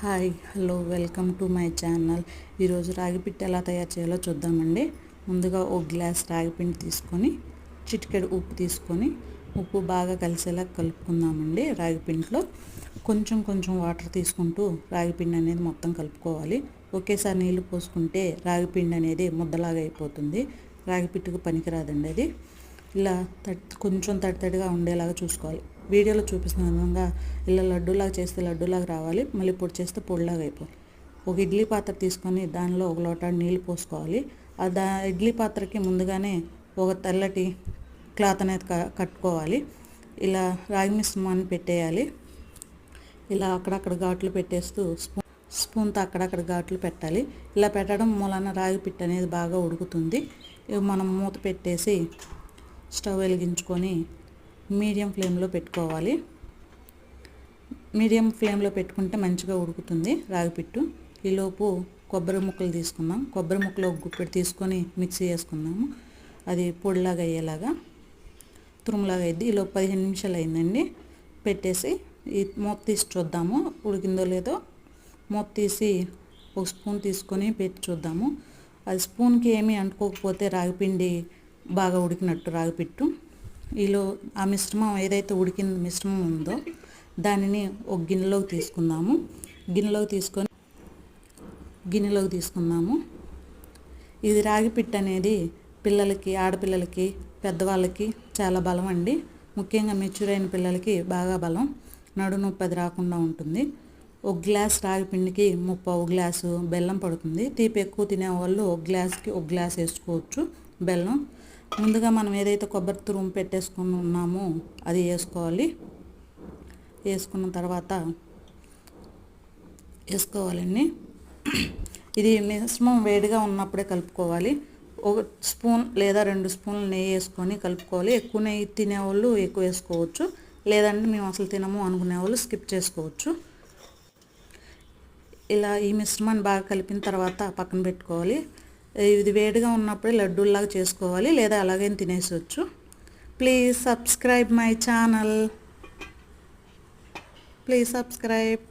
Hi hello welcome to my channel. ఈరోజు రాగిపిండి ఎలా తయారు చేయాలో చూద్దామండి. ముందుగా ఒక గ్లాస్ రాగిపిండి తీసుకొని చిటికెడు ఉప్పు తీసుకొని ఉప్పు బాగా కలిసేలా కలుపుకుందామండి రాగిపిండిలో కొంచెం కొంచెం వాటర్ తీసుకుంటూ రాగిపిండి అనేది మొత్తం కలుపుకోవాలి. ఒకేసారి నీళ్ళు పోసుకుంటే రాగిపిండి అనేది ముద్దలాగా అయిపోతుంది. రాగిపిట్టుకు పనికిరాదండి అది. ఇలా తడి కొంచెం తడి తడిగా ఉండేలాగా చూసుకోవాలి. వీడియోలో చూపిస్తున్న విధంగా ఇలా లడ్డూలాగా చేస్తే లడ్డూలాగా రావాలి మళ్ళీ పొడి చేస్తే పొడిలాగా అయిపోవాలి. ఒక ఇడ్లీ పాత్ర తీసుకొని దానిలో ఒక లోటా నీళ్ళు పోసుకోవాలి. ఆ దా ఇడ్లీ పాత్రకి ముందుగానే ఒక తెల్లటి క్లాత్ అనేది కట్టుకోవాలి. ఇలా రాగి మిశ్రమాన్ని పెట్టేయాలి. ఇలా అక్కడక్కడ ఘాట్లు పెట్టేస్తూ స్పూన్ స్పూన్తో అక్కడక్కడ ఘాట్లు పెట్టాలి. ఇలా పెట్టడం మూలన రాగి పిట్ట అనేది బాగా ఉడుకుతుంది. ఇవి మనం మూత పెట్టేసి స్టవ్ వెలిగించుకొని మీడియం ఫ్లేమ్లో పెట్టుకోవాలి. మీడియం ఫ్లేమ్లో పెట్టుకుంటే మంచిగా ఉడుకుతుంది రాగిపిట్టు ఈలోపు కొబ్బరి ముక్కలు తీసుకుందాం. కొబ్బరి ముక్కలు ఒక గుప్పెడు తీసుకొని మిక్సీ చేసుకుందాము. అది పొడిలాగా అయ్యేలాగా తురుములాగా అయింది ఈలోపు పదిహేను నిమిషాలు అయిందండి. పెట్టేసి ఈ మూత తీసి చూద్దాము. ఉడికిందో లేదో మూత తీసి ఒక స్పూన్ తీసుకొని పెట్టి చూద్దాము. అది స్పూన్కి ఏమీ అంటుకోకపోతే రాగిపిండి బాగా ఉడికినట్టు రాగిపిట్టు ఈలో ఆ మిశ్రమం ఏదైతే ఉడికిన మిశ్రమం ఉందో దానిని ఒక గిన్నెలోకి తీసుకుందాము. గిన్నెలోకి తీసుకొని గిన్నెలోకి తీసుకుందాము. ఇది రాగి పిట్ట అనేది పిల్లలకి ఆడపిల్లలకి పెద్దవాళ్ళకి చాలా బలం అండి. ముఖ్యంగా మెచ్యూర్ అయిన పిల్లలకి బాగా బలం. నడు నొప్పి అది రాకుండా ఉంటుంది. ఒక గ్లాస్ రాగి పిండికి ముప్పావు గ్లాసు బెల్లం పడుతుంది. తీపి ఎక్కువ తినేవాళ్ళు ఒక గ్లాస్కి ఒక గ్లాస్ వేసుకోవచ్చు బెల్లం. ముందుగా మనం ఏదైతే కొబ్బరి తురుము పెట్టేసుకుని ఉన్నామో అది వేసుకోవాలి. వేసుకున్న తర్వాత వేసుకోవాలండి. ఇది మిశ్రమం వేడిగా ఉన్నప్పుడే కలుపుకోవాలి. ఒక స్పూన్ లేదా రెండు స్పూన్లు నెయ్యి వేసుకొని కలుపుకోవాలి. ఎక్కువ నెయ్యి తినేవాళ్ళు ఎక్కువ వేసుకోవచ్చు. లేదంటే మేము అసలు తినము అనుకునే వాళ్ళు స్కిప్ చేసుకోవచ్చు. ఇలా ఈ మిశ్రమాన్ని బాగా కలిపిన తర్వాత పక్కన పెట్టుకోవాలి. ఇది వేడిగా ఉన్నప్పుడే లడ్డూల్లాగా చేసుకోవాలి లేదా అలాగైనా తినేసవచ్చు please subscribe my channel please subscribe